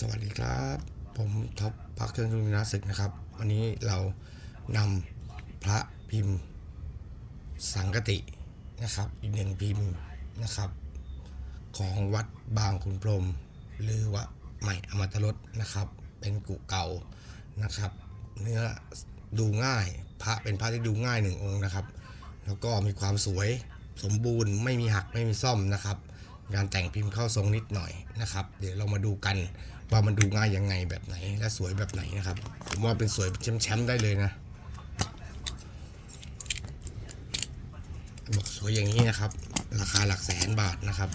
สวัสดีครับ ผมท็อปพักเครื่องทุนนาศึกนะครับ วันนี้เรานำพระพิมพ์สังกตินะครับ อีกหนึ่งพิมพ์นะครับ ของวัดบางขุนพรมหรือว่าใหม่อมตรสนะครับ เป็นกุเก่านะครับ เนื้อดูง่ายพระเป็นพระที่ดูง่ายหนึ่งองค์นะครับ แล้วก็มีความสวยสมบูรณ์ไม่มีหักไม่มีซ่อมนะครับการแต่งพิมพ์เข้าทรงนิดหน่อยนะครับ เดี๋ยวเรามาดูกัน ว่ามันดูง่ายยังไงแบบไหน และสวยแบบไหนนะครับ ผมว่าเป็นสวยแชมป์ได้เลยนะ บอกสวยอย่างนี้นะครับ ราคาหลักแสนบาทนะครับ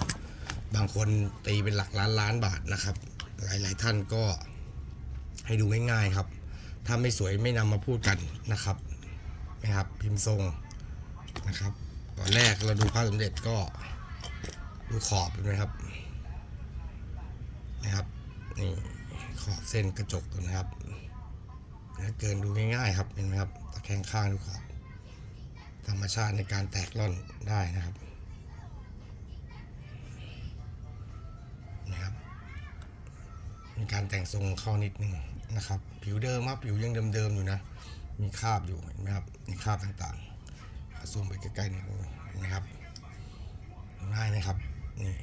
บางคนตีเป็นหลักล้านล้านบาทนะครับ หลายๆท่านก็ให้ดูง่ายๆครับ ถ้าไม่สวยไม่นำมาพูดกันนะครับนะครับ พิมพ์ทรงนะครับตอนแรกเราดูพระสมเด็จก็ดูขอบเห็นไหมครับ นี่ขอบเส้นกระจกตัวนะครับนะเกินดูง่ายๆครับเห็นไหมครับตะแคงข้างดูขอบธรรมชาติในการแตกร่อนได้นะครับนะครับ มีการแต่งทรงเข้านิดนึงนะครับ ผิวเดิมครับผิวยังเดิมๆอยู่นะ มีคราบอยู่เห็นไหมครับมีคราบต่างๆซูมไปใกล้ๆหน่อยนไหมครับง่ายไหมครับนี่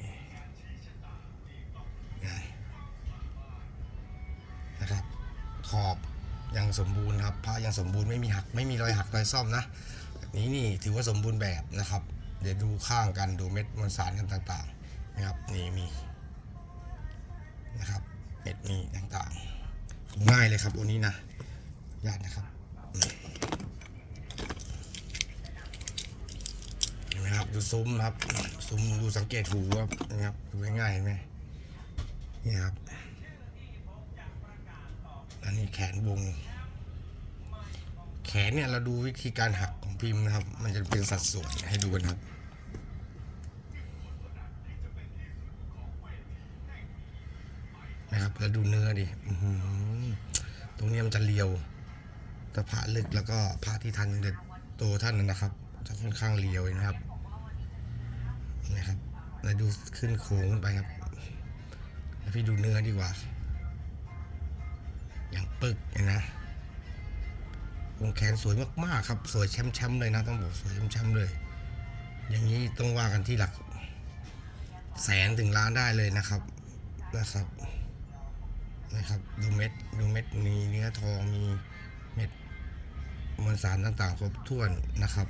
ยังสมบูรณ์ครับผ้ายังสมบูรณ์ไม่มีหักไม่มีรอยหักรอยซ่อมนะแบบนี้นี่ถือว่าสมบูรณ์แบบนะครับ เดี๋ยวดูข้างกันดูเม็ดมวลสารกันต่างๆนะครับนี่มีนะครับเม็ดมีต่างๆง่ายเลยครับอันนี้นะญาตินะครับเห็นไหมครับดูซุ้มครับซุ้มดูสังเกตหูครับนะครับดูง่ายๆไหมนี่ครับ อันนี้แขนวง แขนเนี่ยเราดูวิธีการหักของพิมพ์นะครับ มันจะเป็นสัดส่วนให้ดูกันครับนะครับแล้วดูเนื้อดิอื้อหือตรงนี้มันจะเรียวแต่ผ่าลึกแล้วก็ผ่าที่ทันเด็ดโตวท่านนะครับ จะค่อนข้างเรียวนะครับนะครับแล้วดูขึ้นโค้งไปครับ แล้วพี่ดูเนื้อดีกว่า ปึกเลยนะวงแขนสวยมากๆครับ สวยแชมป์ๆเลยนะต้องบอกสวยแชมป์ๆเลย อย่างนี้ต้องว่ากันที่หลัก แสนถึงล้านได้เลยนะครับนะครับนะครับ ดูเม็ดดูเม็ดมีเนื้อทองมีเม็ดมวลสารต่างๆ ครบถ้วนนะครับ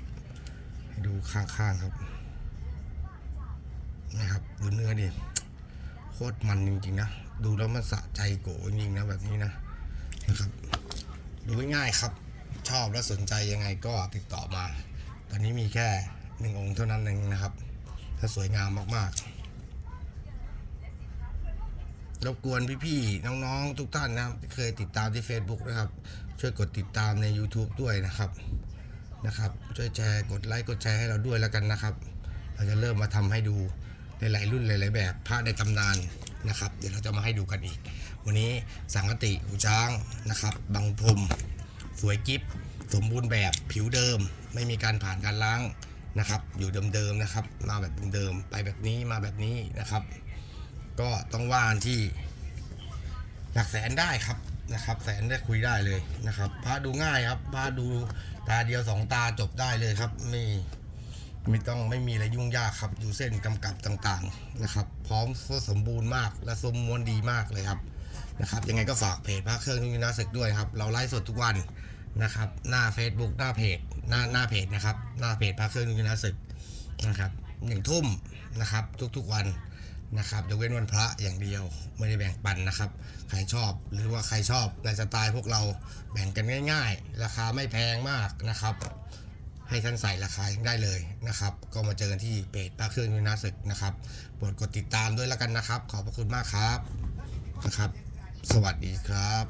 ให้ดูข้างๆครับนะครับดูเนื้อดิโคตรมันจริงๆนะ ดูแล้วมันสะใจโกจริงๆนะแบบนี้นะ นะครับดูง่ายครับ ชอบและสนใจยังไงก็ติดต่อมา ตอนนี้มีแค่หนึ่งองค์เท่านั้นเองนะครับ ถ้าสวยงามมากๆ รบกวนพี่ๆ น้องๆ ทุกท่านนะครับเคยติดตามที่ Facebook นะครับ ช่วยกดติดตามใน YouTube ด้วยนะครับนะครับ ช่วยแชร์กดไลค์กดแชร์ให้เราด้วยแล้วกันนะครับ เราจะเริ่มมาทำให้ดูในหลายรุ่นหลายๆแบบพระในตำนานนะครับ เดี๋ยวเราจะมาให้ดูกันอีก วันนี้สังกติหูช้างนะครับบางพรมสวยกิฟสมบูรณ์แบบผิวเดิม ไม่มีการผ่านการล้างนะครับ อยู่เดิมๆนะครับ มาแบบเดิมๆไปแบบนี้มาแบบนี้นะครับ ก็ต้องว่านที่หลักแสนได้ครับนะครับ แสนได้คุยได้เลยนะครับพระดูง่ายครับพระดูตาเดียวสองตาจบได้เลยครับไม่ไม่ต้องไม่มีอะไรยุ่งยากครับ ดูเส้นกำกับต่างๆนะครับ พร้อมสมบูรณ์มากและสมมวลดีมากเลยครับ นะครับยังไงก็ฝากเพจพระเครื่องนุ่นาศึกด้วยครับ เราไลฟ์สดทุกวันนะครับ หน้า Facebook หน้าเพจหน้าหน้าเพจนะครับ หน้าเพจพระเครื่องนุ่นาศึกนะครับหนึ่งทุ่มนะครับ ทุกๆวันนะครับยกเว้นวันพระอย่างเดียวไม่ได้แบ่งปันนะครับ ใครชอบหรือว่าใครชอบในสไตล์พวกเราแบ่งกันง่าย ๆ ราคาไม่แพงมากนะครับ ให้ท่านใส่ราคาได้เลยนะครับ ก็มาเจอกันที่เพจพระเครื่องยูนาศึกนะครับโปรดกดติดตามด้วยแล้วกันนะครับ ขอบพระคุณมากครับนะครับ สวัสดีครับ